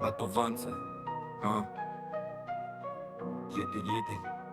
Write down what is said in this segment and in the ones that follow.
Ладно, ванца. А. Еды, еды.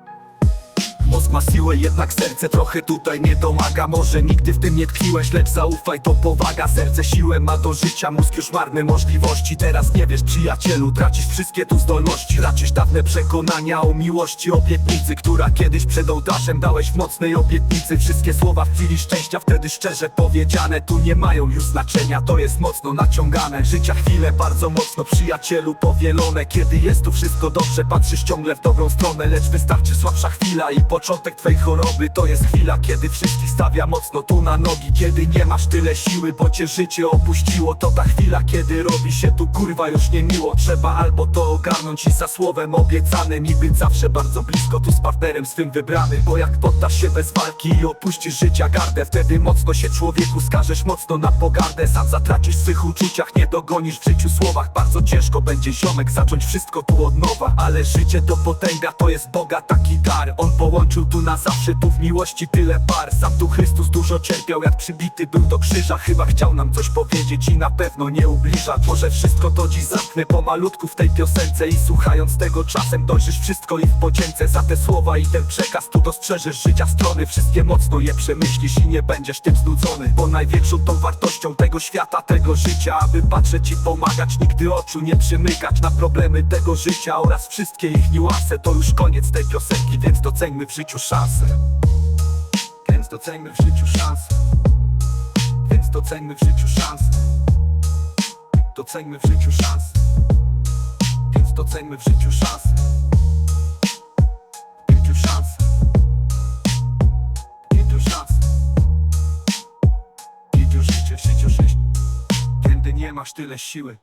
Mózg ma siłę, jednak serce trochę tutaj nie domaga. Może nigdy w tym nie tkwiłeś, lecz zaufaj, to powaga. Serce siłę ma do życia, mózg już marny możliwości. Teraz nie wiesz przyjacielu, tracisz wszystkie tu zdolności. Raczysz dawne przekonania o miłości, obietnicy Która kiedyś przed ołtarzem dałeś w mocnej obietnicy. Wszystkie słowa w chwili szczęścia, wtedy szczerze powiedziane Tu nie mają już znaczenia, to jest mocno naciągane. Życia chwile bardzo mocno przyjacielu powielone. Kiedy jest tu wszystko dobrze, patrzysz ciągle w dobrą stronę Lecz wystarczy słabsza chwila i początek twej choroby To jest chwila, kiedy wszystkich stawia mocno tu na nogi. Kiedy nie masz tyle siły, bo cię życie opuściło To ta chwila, kiedy robi się tu kurwa już niemiło. Trzeba albo to ogarnąć i za słowem obiecanym I być zawsze bardzo blisko tu z partnerem swym wybranym Bo jak poddasz się bez walki i opuścisz życia gardę Wtedy mocno się człowieku skażesz mocno na pogardę. Sam zatracisz w swych uczuciach, nie dogonisz w życiu słowach. Bardzo ciężko będzie ziomek zacząć wszystko tu od nowa. Ale życie to potęga, to jest Boga taki dar. On połączył tu na zawsze, tu w miłości tyle par. Sam tu Chrystus dużo cierpiał, jak przybity był do krzyża. Chyba chciał nam coś powiedzieć i na pewno nie ubliża. Może wszystko to dziś zamknę pomalutku w tej piosence I słuchając tego czasem dojrzysz wszystko i w podzięce Za te słowa i ten przekaz tu dostrzeżesz życia strony. Wszystkie mocno je przemyślisz i nie będziesz tym znudzony Bo największą tą wartością tego świata, tego życia Aby patrzeć i pomagać, nigdy oczu nie przymykać Na problemy tego życia oraz wszystkie ich niuanse. To już koniec tej piosenki, więc doceńmy w życiu szansę. Więc doceńmy w życiu szansę. Więc doceńmy w życiu szansę. Doceńmy w życiu szansę. Więc doceńmy w życiu szansę. Kiedy nie masz tyle siły